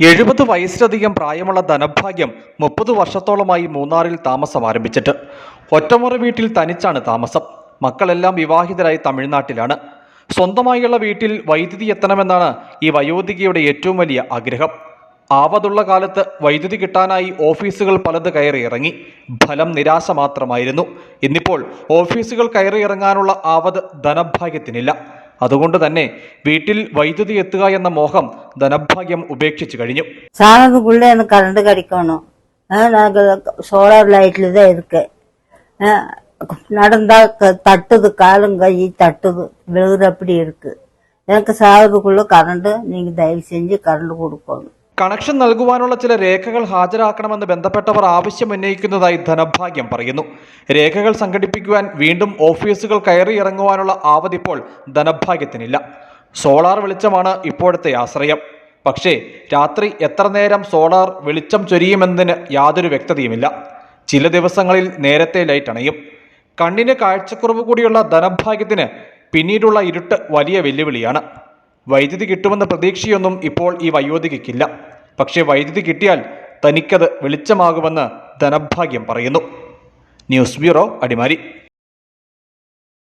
എഴുപത് വയസ്സിലധികം പ്രായമുള്ള ധനഭാഗ്യം മുപ്പത് വർഷത്തോളമായി മൂന്നാറിൽ താമസം ആരംഭിച്ചിട്ട്. ഒറ്റമുറി വീട്ടിൽ തനിച്ചാണ് താമസം. മക്കളെല്ലാം വിവാഹിതരായി തമിഴ്നാട്ടിലാണ്. സ്വന്തമായുള്ള വീട്ടിൽ വൈദ്യുതി എത്തണമെന്നാണ് ഈ വയോധികയുടെ ഏറ്റവും വലിയ ആഗ്രഹം. ആവതുള്ള കാലത്ത് വൈദ്യുതി കിട്ടാനായി ഓഫീസുകൾ പലത് കയറി ഇറങ്ങി. ഫലം നിരാശ മാത്രമായിരുന്നു. ഇന്നിപ്പോൾ ഓഫീസുകൾ കയറി ഇറങ്ങാനുള്ള ആവത് ധനഭാഗ്യത്തിനില്ല. അതുകൊണ്ട് തന്നെ വീട്ടിൽ വൈദ്യുതി എത്തുക എന്ന മോഹം ധനഭാഗ്യം ഉപേക്ഷിച്ചു കഴിഞ്ഞു சாணத்துக்குள்ள எனக்கு கரண்ட் கிடைக்கணும் ஆ, நாங்க சோலார் லைட்ல தான் இருக்கேன் ஆ, நடந்தா க- தட்டுது காலும் கை தட்டுது விழுகுறப்படி இருக்கு எனக்கு சாகிறதுக்குள்ள கரண்ட் நீங்க தயவு செஞ்சு கரண்ட் கொடுக்கணும் കണക്ഷൻ നൽകുവാനുള്ള ചില രേഖകൾ ഹാജരാക്കണമെന്ന് ബന്ധപ്പെട്ടവർ ആവശ്യം ഉന്നയിക്കുന്നതായി ധനഭാഗ്യം പറയുന്നു. രേഖകൾ സംഘടിപ്പിക്കുവാൻ വീണ്ടും ഓഫീസുകൾ കയറിയിറങ്ങുവാനുള്ള ആവതിപ്പോൾ ധനഭാഗ്യത്തിനില്ല. സോളാർ വെളിച്ചമാണ് ഇപ്പോഴത്തെ ആശ്രയം. പക്ഷേ രാത്രി എത്ര നേരം സോളാർ വെളിച്ചം ചൊരിയുമെന്നതിന് യാതൊരു വ്യക്തതയുമില്ല. ചില ദിവസങ്ങളിൽ നേരത്തെ ലൈറ്റ് അണയും. കണ്ണിന് കാഴ്ചക്കുറവ് കൂടിയുള്ള ധനഭാഗ്യത്തിന് പിന്നീടുള്ള ഇരുട്ട് വലിയ വെല്ലുവിളിയാണ്. വൈദ്യുതി കിട്ടുമെന്ന പ്രതീക്ഷയൊന്നും ഇപ്പോൾ ഈ വയോധികയ്ക്കില്ല. പക്ഷേ വൈദ്യുതി കിട്ടിയാൽ തനിക്കത് വെളിച്ചമാകുമെന്ന് ധനഭാഗ്യം പറയുന്നു. News bureau Adimali.